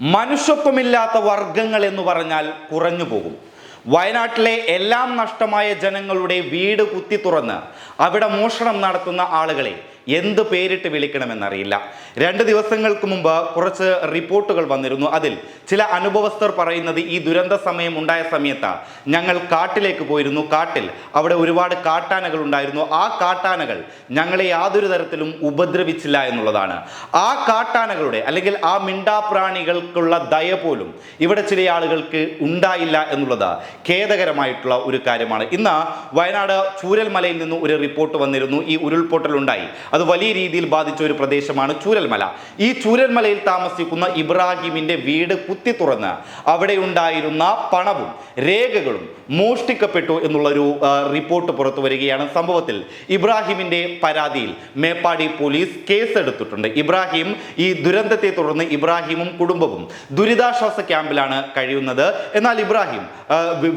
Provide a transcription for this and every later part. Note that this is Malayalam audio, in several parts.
മനുഷ്യത്വമില്ലാത്ത വർഗങ്ങൾ എന്ന് പറഞ്ഞാൽ കുറഞ്ഞു പോകും. വയനാട്ടിലെ എല്ലാം നഷ്ടമായ ജനങ്ങളുടെ വീട് കുത്തി തുറന്ന് അവിടെ മോഷണം നടത്തുന്ന ആളുകളെ എന്ത് പേരിട്ട് വിളിക്കണമെന്നറിയില്ല. രണ്ട് ദിവസങ്ങൾക്ക് മുമ്പ് കുറച്ച് റിപ്പോർട്ടുകൾ വന്നിരുന്നു. അതിൽ ചില അനുഭവസ്ഥർ പറയുന്നത് ഈ ദുരന്ത സമയം ഉണ്ടായ സമയത്ത്. ഞങ്ങൾ കാട്ടിലേക്ക് പോയിരുന്നു. കാട്ടിൽ അവിടെ ഒരുപാട് കാട്ടാനകൾ ഉണ്ടായിരുന്നു. ആ കാട്ടാനകൾ ഞങ്ങളെ യാതൊരു തരത്തിലും ഉപദ്രവിച്ചില്ല എന്നുള്ളതാണ്. ആ കാട്ടാനകളുടെ അല്ലെങ്കിൽ ആ മിണ്ടാപ്രാണികൾക്കുള്ള ദയ പോലും ഇവിടെ ചില ആളുകൾക്ക് ഉണ്ടായില്ല എന്നുള്ളത് ഖേദകരമായിട്ടുള്ള ഒരു കാര്യമാണ്. ഇന്ന് വയനാട് ചൂരൽമലയിൽ നിന്ന് ഒരു റിപ്പോർട്ട് വന്നിരുന്നു. ഈ ഉരുൾപൊട്ടൽ ഉണ്ടായി അത് വലിയ രീതിയിൽ ബാധിച്ച ഒരു പ്രദേശമാണ് ചൂരൽമല. ഈ ചൂരൽമലയിൽ താമസിക്കുന്ന ഇബ്രാഹിമിന്റെ വീട് കുത്തി തുറന്ന് അവിടെ ഉണ്ടായിരുന്ന പണവും രേഖകളും മോഷ്ടിക്കപ്പെട്ടു എന്നുള്ളൊരു റിപ്പോർട്ട് പുറത്തു വരികയാണ് സംഭവത്തിൽ. ഇബ്രാഹിമിന്റെ പരാതിയിൽ മേപ്പാടി പോലീസ് കേസെടുത്തിട്ടുണ്ട്. ഇബ്രാഹിം ഈ ദുരന്തത്തെ തുടർന്ന് ഇബ്രാഹിമും കുടുംബവും ദുരിതാശ്വാസ ക്യാമ്പിലാണ് കഴിയുന്നത്. എന്നാൽ ഇബ്രാഹിം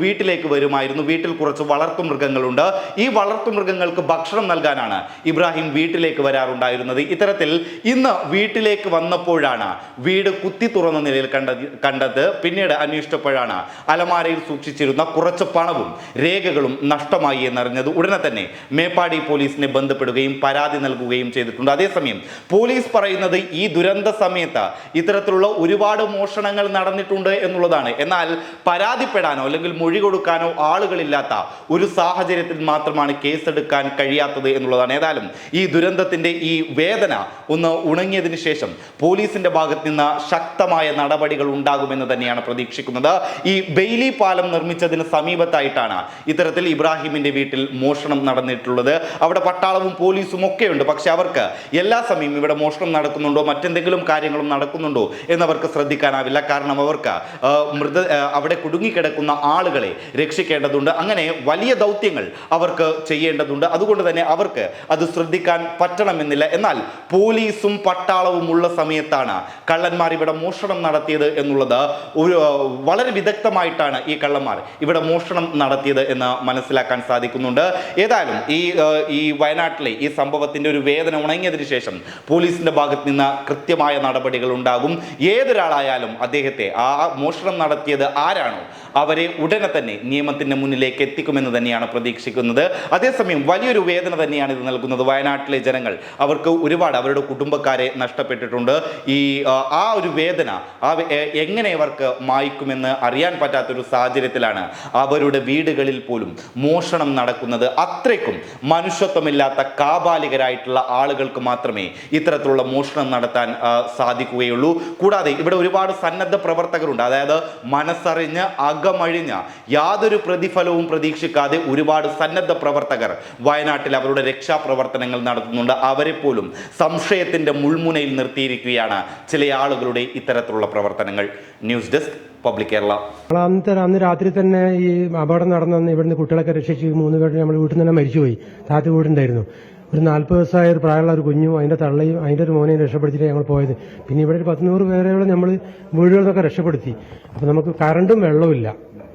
വീട്ടിലേക്ക് വരുമായിരുന്നു. വീട്ടിൽ കുറച്ച് വളർത്തു വളർത്തുമൃഗങ്ങളുണ്ട് ഈ വളർത്തു മൃഗങ്ങൾക്ക് ഭക്ഷണം നൽകാനാണ് ഇബ്രാഹിം വീട്ടിലേക്ക് വരാറുണ്ടായിരുന്നത്. ഇത്തരത്തിൽ ഇന്ന് വീട്ടിലേക്ക് വന്നപ്പോഴാണ് വീട് കുത്തി തുറന്ന നിലയിൽ കണ്ടത് കണ്ടത്. പിന്നീട് അന്വേഷിച്ചപ്പോഴാണ് അലമാരയിൽ സൂക്ഷിച്ചിരുന്ന കുറച്ച് പണവും രേഖകളും നഷ്ടമായി എന്നറിഞ്ഞത്. ഉടനെ തന്നെ മേപ്പാടി പോലീസിനെ ബന്ധപ്പെടുകയും പരാതി നൽകുകയും ചെയ്തിട്ടുണ്ട്. അതേസമയം പോലീസ് പറയുന്നത് ഈ ദുരന്ത സമയത്ത് ഇത്തരത്തിലുള്ള ഒരുപാട് മോഷണങ്ങൾ നടന്നിട്ടുണ്ട് എന്നുള്ളതാണ്. എന്നാൽ പരാതിപ്പെടാനോ അല്ലെങ്കിൽ മൊഴി കൊടുക്കാനോ ആളുകളില്ലാത്ത ഒരു സാഹചര്യത്തിൽ മാത്രമാണ് കേസെടുക്കാൻ കഴിയാത്തത് എന്നുള്ളതാണ്. ഏതായാലും ഈ ദുരന്തത്തിന്റെ ഈ വേദന ഒന്ന് ഉണങ്ങിയതിന് ശേഷം പോലീസിന്റെ ഭാഗത്ത് നിന്ന് ശക്തമായ നടപടികൾ ഉണ്ടാകുമെന്ന് തന്നെയാണ് പ്രതീക്ഷിക്കുന്നത്. ഈ ബെയിലി പാലം നിർമ്മിച്ചതിന് സമീപത്തായിട്ടാണ് ഇത്തരത്തിൽ ഇബ്രാഹിമിന്റെ വീട്ടിൽ മോഷണം നടന്നിട്ടുള്ളത്. അവിടെ പട്ടാളവും പോലീസും ഒക്കെയുണ്ട്. പക്ഷെ അവർക്ക് എല്ലാ സമയം ഇവിടെ മോഷണം നടക്കുന്നുണ്ടോ? മറ്റെന്തെങ്കിലും കാര്യങ്ങളും നടക്കുന്നുണ്ടോ? എന്നവർക്ക് ശ്രദ്ധിക്കാനാവില്ല. കാരണം അവർക്ക് മൃത അവിടെ കുടുങ്ങിക്കിടക്കുന്ന ആളുകളെ രക്ഷിക്കേണ്ടതുണ്ട്. അങ്ങനെ വലിയ ദൗത്യങ്ങൾ അവർക്ക് ചെയ്യേണ്ടതുണ്ട്. അതുകൊണ്ട് തന്നെ അവർക്ക് അത് ശ്രദ്ധിക്കാൻ പറ്റണമെന്നില്ല. എന്നാൽ പോലീസും പട്ടാളവും ഉള്ള സമയത്താണ് കള്ളന്മാർ ഇവിടെ മോഷണം നടത്തിയത് എന്നുള്ളത് ഒരു വളരെ വിദഗ്ധമായിട്ടാണ് ഈ കള്ളന്മാർ ഇവിടെ മോഷണം നടത്തിയത് എന്ന് മനസ്സിലാക്കാൻ സാധിക്കുന്നുണ്ട്. ഏതായാലും ഈ ഈ വയനാട്ടിലെ ഈ സംഭവത്തിന്റെ ഒരു വേദന ഉണങ്ങിയതിനു ശേഷം പോലീസിന്റെ ഭാഗത്ത് നിന്ന് കൃത്യമായ നടപടികൾ ഉണ്ടാകും. ഏതൊരാളായാലും അദ്ദേഹത്തെ ആ മോഷണം നടത്തിയത് ആരാണോ അവരെ ഉടനെ തന്നെ നിയമത്തിന്റെ മുന്നിലേക്ക് എത്തിക്കുമെന്ന് തന്നെയാണ് പ്രതീക്ഷിക്കുന്നത്. അതേസമയം വലിയൊരു വേദന തന്നെയാണ് ഇത് നൽകുന്നത് വയനാട്ടിലെ ജനങ്ങൾ അവർക്ക് ഒരുപാട് അവരുടെ കുടുംബക്കാരെ നഷ്ടപ്പെട്ടിട്ടുണ്ട്. ഈ ആ, ഒരു വേദന ആ എങ്ങനെ അവർക്ക് മായ്ക്കുമെന്ന് അറിയാൻ പറ്റാത്തൊരു സാഹചര്യത്തിലാണ് അവരുടെ വീടുകളിൽ പോലും മോഷണം നടക്കുന്നത്. അത്രയ്ക്കും മനുഷ്യത്വമില്ലാത്ത കാബാലികരായിട്ടുള്ള ആളുകൾക്ക് മാത്രമേ ഇത്തരത്തിലുള്ള മോഷണം നടത്താൻ സാധിക്കുകയുള്ളൂ. കൂടാതെ ഇവിടെ ഒരുപാട് സന്നദ്ധ പ്രവർത്തകരുണ്ട്. അതായത് മനസ്സറിഞ്ഞ് അകമഴിഞ്ഞ യാതൊരു പ്രതിഫലവും പ്രതീക്ഷിക്കാതെ ഒരുപാട് സന്നദ്ധ പ്രവർത്തകർ വയനാട്ടിൽ അവരുടെ രക്ഷാപ്രവർത്തനങ്ങൾ നടത്തുന്നുണ്ട് അവരെ പോലും സംശയത്തിന്റെ മുൾമുനയിൽ നിർത്തിയിരിക്കുകയാണ് ചില ആളുകളുടെ ഇത്തരത്തിലുള്ള പ്രവർത്തനങ്ങൾ. News desk public Kerala. അന്നത്തെ അന്ന് രാത്രി തന്നെ ഈ അപകടം നടന്നു ഇവിടുന്ന് കുട്ടികളൊക്കെ രക്ഷിച്ച് മൂന്ന് പേര് നമ്മൾ വീട്ടിൽ നിന്ന് തന്നെ മരിച്ചുപോയി. താത്തി വീടുണ്ടായിരുന്നു. ഒരു നാൽപ്പത് ദിവസമായ ഒരു പ്രായമുള്ള ഒരു കുഞ്ഞും അതിന്റെ തള്ളയും അതിന്റെ ഒരു മോനെയും രക്ഷപ്പെടുത്തിയിട്ട് ഞങ്ങൾ പോയത്. പിന്നെ ഇവിടെ ഒരു പത്തുനൂറ് പേരെയോളം നമ്മൾ വീടുകളിൽ നിന്നൊക്കെ രക്ഷപ്പെടുത്തി. അപ്പോൾ നമുക്ക് കറണ്ടും വെള്ളവും ഇല്ല.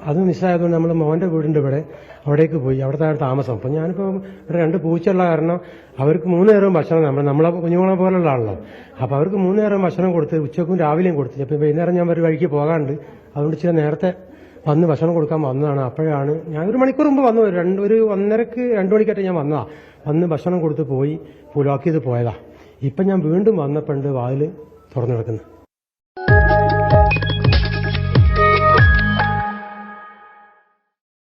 അത് മിസ്സായതുകൊണ്ട് നമ്മൾ മോന്റെ വീടുണ്ട് ഇവിടെ അവിടേക്ക് പോയി. അവിടുത്തെ താമസം. അപ്പൊ ഞാനിപ്പോ ഇവിടെ രണ്ട് പൂച്ചയുള്ള കാരണം അവർക്ക് മൂന്ന് നേരവും ഭക്ഷണം നമ്മൾ നമ്മളെ കുഞ്ഞുങ്ങളെ പോലുള്ള ആണല്ലോ അപ്പോൾ അവർക്ക് മൂന്ന് നേരം ഭക്ഷണം കൊടുത്ത് ഉച്ചക്കും രാവിലെയും കൊടുത്തു. അപ്പൊ വൈകുന്നേരം ഞാൻ ഒരു വഴിക്ക് പോകാണ്ട് അതുകൊണ്ട് ഇച്ചിരി നേരത്തെ വന്ന് ഭക്ഷണം കൊടുക്കാൻ വന്നതാണ്. അപ്പോഴാണ് ഞാൻ ഒരു മണിക്കൂർ മുമ്പ് വന്നു. രണ്ട് ഒരു ഒന്നരക്ക് രണ്ടു മണിക്കായിട്ട് ഞാൻ വന്നതാ. വന്ന് ഭക്ഷണം കൊടുത്ത് പോയി പുലാക്കിയത് പോയതാ. ഇപ്പം ഞാൻ വീണ്ടും വന്നപ്പോണ്ട് വാതിൽ തുറന്നു കിടക്കുന്നു.